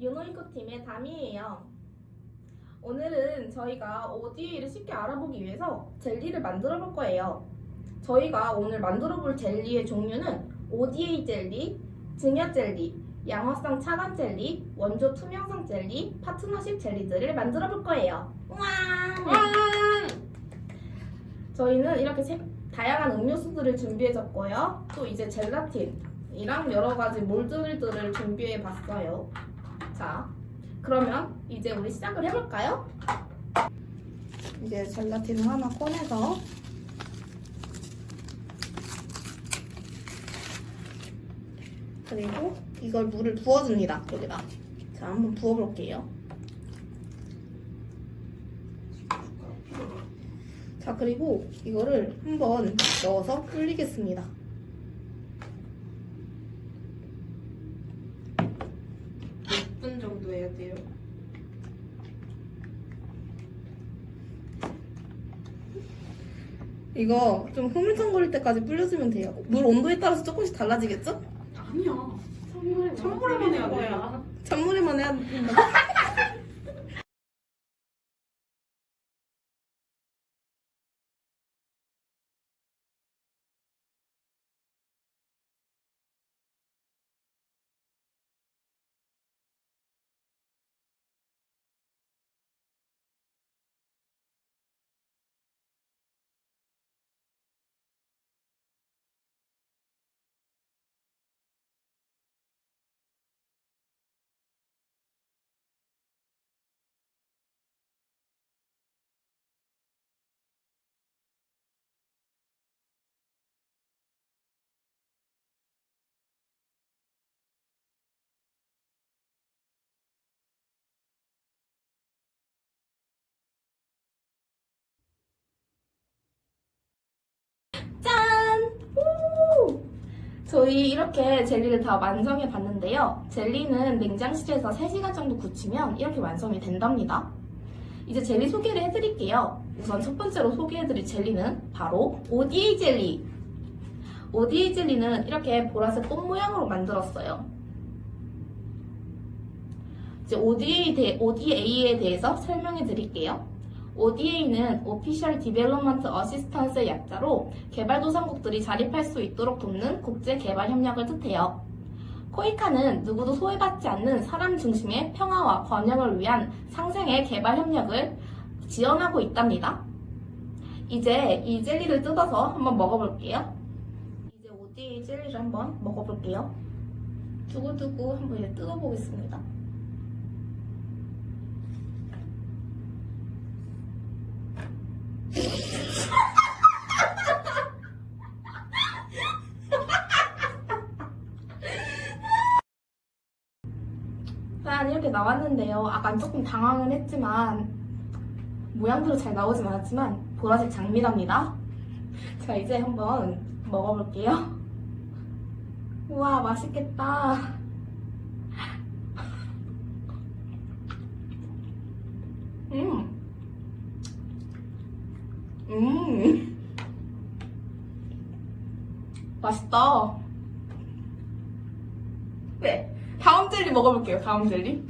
유노이코 팀의 담이에요. 오늘은 저희가 ODA를 쉽게 알아보기 위해서 젤리를 만들어 볼 거예요. 저희가 오늘 만들어 볼 젤리의 종류는 ODA 젤리, 증여 젤리, 양화성 차간 젤리, 원조 투명성 젤리, 파트너십 젤리들을 만들어 볼 거예요. 우와! 저희는 이렇게 세- 다양한 음료수들을 준비해줬고요. 또 이제 젤라틴이랑 여러 가지 몰드들을 준비해 봤어요. 자, 그러면 이제 우리 시작을 해볼까요? 이제 젤라틴을 하나 꺼내서 그리고 이걸 물을 부어줍니다. 여기다. 자, 한번 부어볼게요. 자, 그리고 이거를 한번 넣어서 불리겠습니다. 몇분 정도 해야 돼요? 이거 좀 흐물탕거릴 때까지 불려주면 돼요. 물 온도에 따라서 조금씩 달라지겠죠? 아니야. 찬물에 찬물에만 해야 돼. 찬물에만 해야 된다. 짠! 오! 저희 이렇게 젤리를 다 완성해 봤는데요. 젤리는 냉장실에서 3시간 정도 굳히면 이렇게 완성이 된답니다. 이제 젤리 소개를 해드릴게요. 우선 첫 번째로 소개해드릴 젤리는 바로 ODA 젤리. ODA 젤리는 이렇게 보라색 꽃 모양으로 만들었어요. 이제 ODA 대, ODA에 대해서 설명해 드릴게요. ODA는 Official Development Assistance의 약자로 개발도상국들이 자립할 수 있도록 돕는 국제 개발 협력을 뜻해요. 코이카는 누구도 소외받지 않는 사람 중심의 평화와 번영을 위한 상생의 개발 협력을 지원하고 있답니다. 이제 이 젤리를 뜯어서 한번 먹어볼게요. 이제 ODA 젤리를 한번 먹어볼게요. 두고두고 한번 뜯어보겠습니다. 이렇게 나왔는데요. 아까 조금 당황은 했지만 모양대로 잘 나오진 않았지만 보라색 장미랍니다. 자 이제 한번 먹어볼게요. 우와 맛있겠다. 음. 음. 맛있다. 네. 다음 젤리 먹어볼게요. 다음 젤리.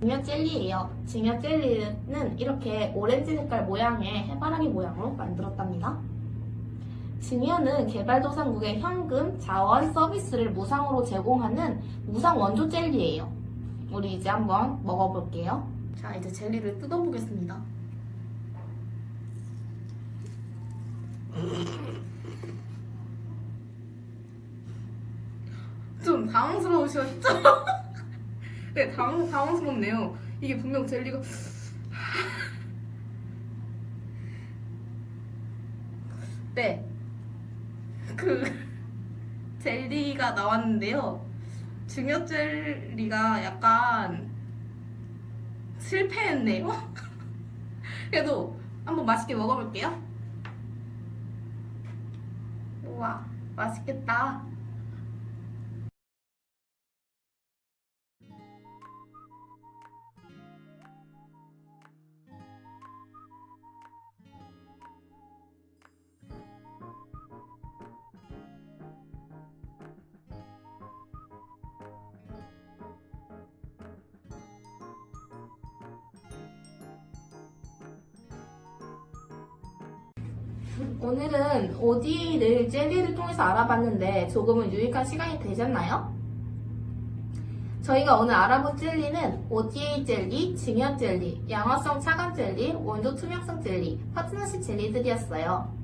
증여 젤리예요. 증여 젤리는 이렇게 오렌지 색깔 모양의 해바라기 모양으로 만들었답니다. 증여는 개발도상국의 현금, 자원, 서비스를 무상으로 제공하는 무상 원조 젤리예요. 우리 이제 한번 먹어볼게요. 자, 이제 젤리를 뜯어보겠습니다. 좀 당황스러우셨죠? 네, 당황, 당황스럽네요. 이게 분명 젤리가. 네. 그, 젤리가 나왔는데요. 증여 젤리가 약간 실패했네요. 그래도 한번 맛있게 먹어볼게요. 우와, 맛있겠다. 오늘은 ODA를 젤리를 통해서 알아봤는데 조금은 유익한 시간이 되셨나요? 저희가 오늘 알아본 젤리는 ODA 젤리, 증연 젤리, 양화성 차감 젤리, 원조 투명성 젤리, 파트너십 젤리들이었어요.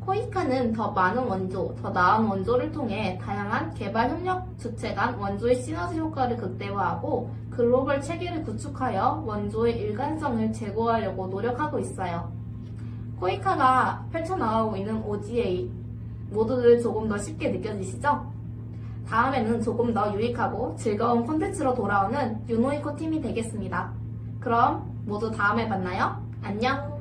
코이카는 더 많은 원조, 더 나은 원조를 통해 다양한 개발 협력 주체 간 원조의 시너지 효과를 극대화하고 글로벌 체계를 구축하여 원조의 일관성을 제고하려고 노력하고 있어요. 코이카가 펼쳐나가고 있는 OGA 모두들 조금 더 쉽게 느껴지시죠? 다음에는 조금 더 유익하고 즐거운 콘텐츠로 돌아오는 유노이코 팀이 되겠습니다. 그럼 모두 다음에 만나요. 안녕!